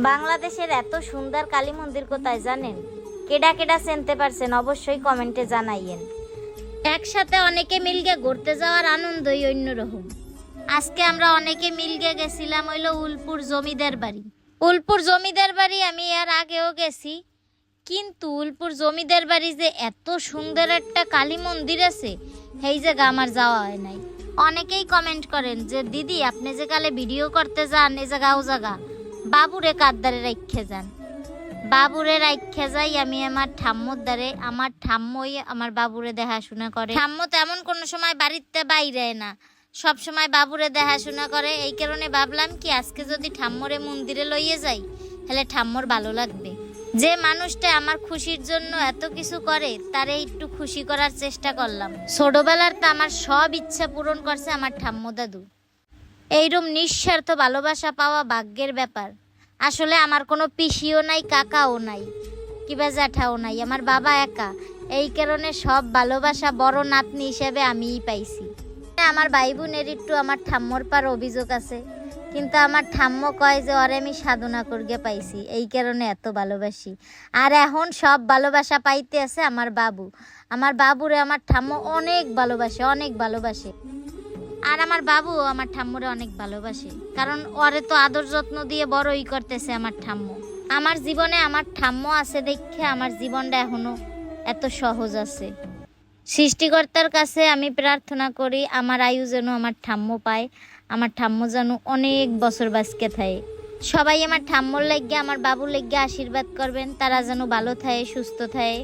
বাংলাদেশের এত সুন্দর কালী মন্দির কোথায় জানেন? কেডা কেডা চিনতে পারছেন অবশ্যই কমেন্টে জানাইয়েন। একসাথে অনেকে মিলগে ঘুরতে যাওয়ার আনন্দই অন্যরকম। আজকে আমরা অনেকে মিলগে গেছিলাম হইল উলপুর জমিদার বাড়ি। উলপুর জমিদার বাড়ি আমি এর আগেও গেছি, কিন্তু উলপুর জমিদার বাড়ি যে এত সুন্দর একটা কালী মন্দির আছে, সেই জায়গা আমার যাওয়া হয় নাই। অনেকেই কমেন্ট করেন যে, দিদি, আপনি যে কালে ভিডিও করতে যান, এ জায়গা ও জায়গা। বাবুরে কাদ্দারে রাখে যান। বাবুরে রাখে যাই, আমি আমার ঠাম্মুর দ্বারে, আমার ঠাম্মই আমার বাবুরে দেখাশোনা করে। ঠাম্মু তেমন কোনো সময় বাড়িতে বাইরে না। সব সময় বাবুরে দেখাশোনা করে। এই কারণে ভাবলাম কি, আজকে যদি ঠাম্মরে মন্দিরে লইয়ে যাই, তাহলে ঠাম্মর ভালো লাগবে। যে মানুষটা আমার খুশির জন্য এত কিছু করে, তারে একটু খুশি করার চেষ্টা করলাম। ছোটবেলার তো আমার সব ইচ্ছা পূরণ করছে আমার ঠাম্মু দাদু। এইরকম নিঃস্বার্থ ভালোবাসা পাওয়া ভাগ্যের ব্যাপার। আসলে আমার কোনো পিসিও নাই, কাকাও নাই কিবা জ্যাঠাও নাই, আমার বাবা একা। এই কারণে সব ভালোবাসা বড় নাতনি হিসেবে আমিই পাইছি। আমার ভাই বোনের একটু আমার ঠাম্মর পার অভিযোগ আছে, কিন্তু আমার ঠাম্ম কয় যে ওরে আমি সাধনা করগে পাইছি, এই কারণে এত ভালোবাসি। আর এখন সব ভালোবাসা পাইতে আছে আমার বাবু। আমার বাবুরে আমার ঠাম্ম অনেক ভালোবাসে অনেক ভালোবাসে। আর আমার বাবু আমার ঠাম্মুরে অনেক ভালোবাসে। কারণ ওরে তো আদর যত্ন দিয়ে বড়ই করতেছে আমার ঠাম্মু। আমার জীবনে আমার ঠাম্মু আছে দেখে আমার জীবনটা এখনও এত সহজ আছে। সৃষ্টিকর্তার কাছে আমি প্রার্থনা করি আমার আয়ু যেন আমার ঠাম্মু পায়, আমার ঠাম্মু যেন অনেক বছর বাঁচকে থাকে। সবাই আমার ঠাম্মুর লাগিয়ে আমার বাবুর লাগিয়ে আশীর্বাদ করবেন, তারা যেন ভালো থাকে, সুস্থ থাকে।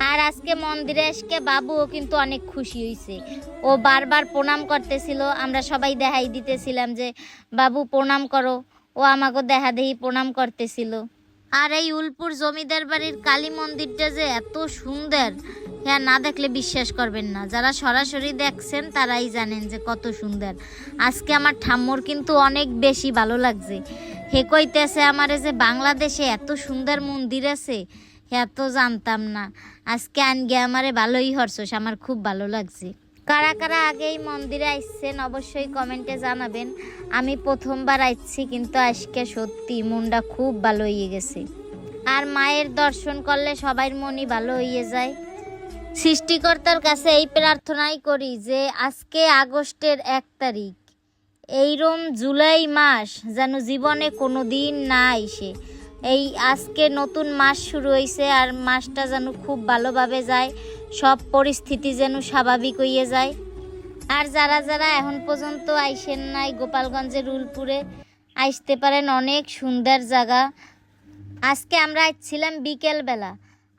আর আজকে মন্দিরে আজকে বাবুও কিন্তু অনেক খুশি হয়েছে ও বারবার প্রণাম করতেছিল, আমরা সবাই দেখাই দিতেছিলাম যে, বাবু, প্রণাম করো। ও আমাকে দেখা দেহি প্রণাম করতেছিল। আর এই উলপুর জমিদার বাড়ির কালী মন্দিরটা যে এত সুন্দর হ্যাঁ না দেখলে বিশ্বাস করবেন না। যারা সরাসরি দেখছেন, তারাই জানেন যে কত সুন্দর। আজকে আমার ঠাম্মুর কিন্তু অনেক বেশি ভালো লাগছে। হে কইতেছে আমারে যে বাংলাদেশে এত সুন্দর মন্দির আছে হ্যাঁ তো জানতাম না। আজকে আন আনগে আমারে ভালোই হরছস আমার খুব ভালো লাগছে। কারা কারা আগে এই মন্দিরে আসছেন অবশ্যই কমেন্টে জানাবেন। আমি প্রথমবার আসছি কিন্তু আজকে সত্যি মনটা খুব ভালো হয়ে গেছে। আর মায়ের দর্শন করলে সবার মনই ভালো হয়ে যায়। সৃষ্টিকর্তার কাছে এই প্রার্থনাই করি যে আজকে আগস্টের এক তারিখ, এইরম জুলাই মাস যেন জীবনে কোনো দিন না আইসে। এই আজকে নতুন মাস শুরু হয়েছে আর মাসটা যেন খুব ভালোভাবে যায়, সব পরিস্থিতি যেন স্বাভাবিক হইয়ে যায়। আর যারা যারা এখন পর্যন্ত আইসেন নাই গোপালগঞ্জের উলপুরে আসতে পারেন অনেক সুন্দর জায়গা। আজকে আমরা আসছিলাম বিকেলবেলা।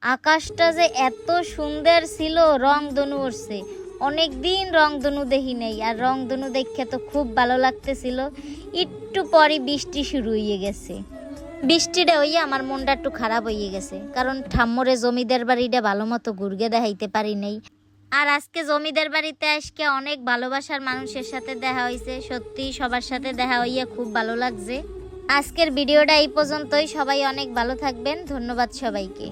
আকাশটা যে এত সুন্দর ছিল রং দনু উঠছে অনেক দিন রংধনু দেখি নেই আর রংধনু দেখে তো খুব ভালো লাগতেছিল। একটু পরে বৃষ্টি শুরু হয়ে গেছে। বৃষ্টিটা হইয়া আমার মনটা একটু খারাপ হয়ে গেছে। কারণ ঠাম্মরে জমিদার বাড়িটা ভালো মতো ঘুরগে দেখাইতে পারি নাই। আর আজকে জমিদার বাড়িতে আজকে অনেক ভালোবাসার মানুষের সাথে দেখা হয়েছে সত্যি সবার সাথে দেখা হইয়া খুব ভালো লাগছে। আজকের ভিডিওটা এই পর্যন্তই। সবাই অনেক ভালো থাকবেন। ধন্যবাদ সবাইকে।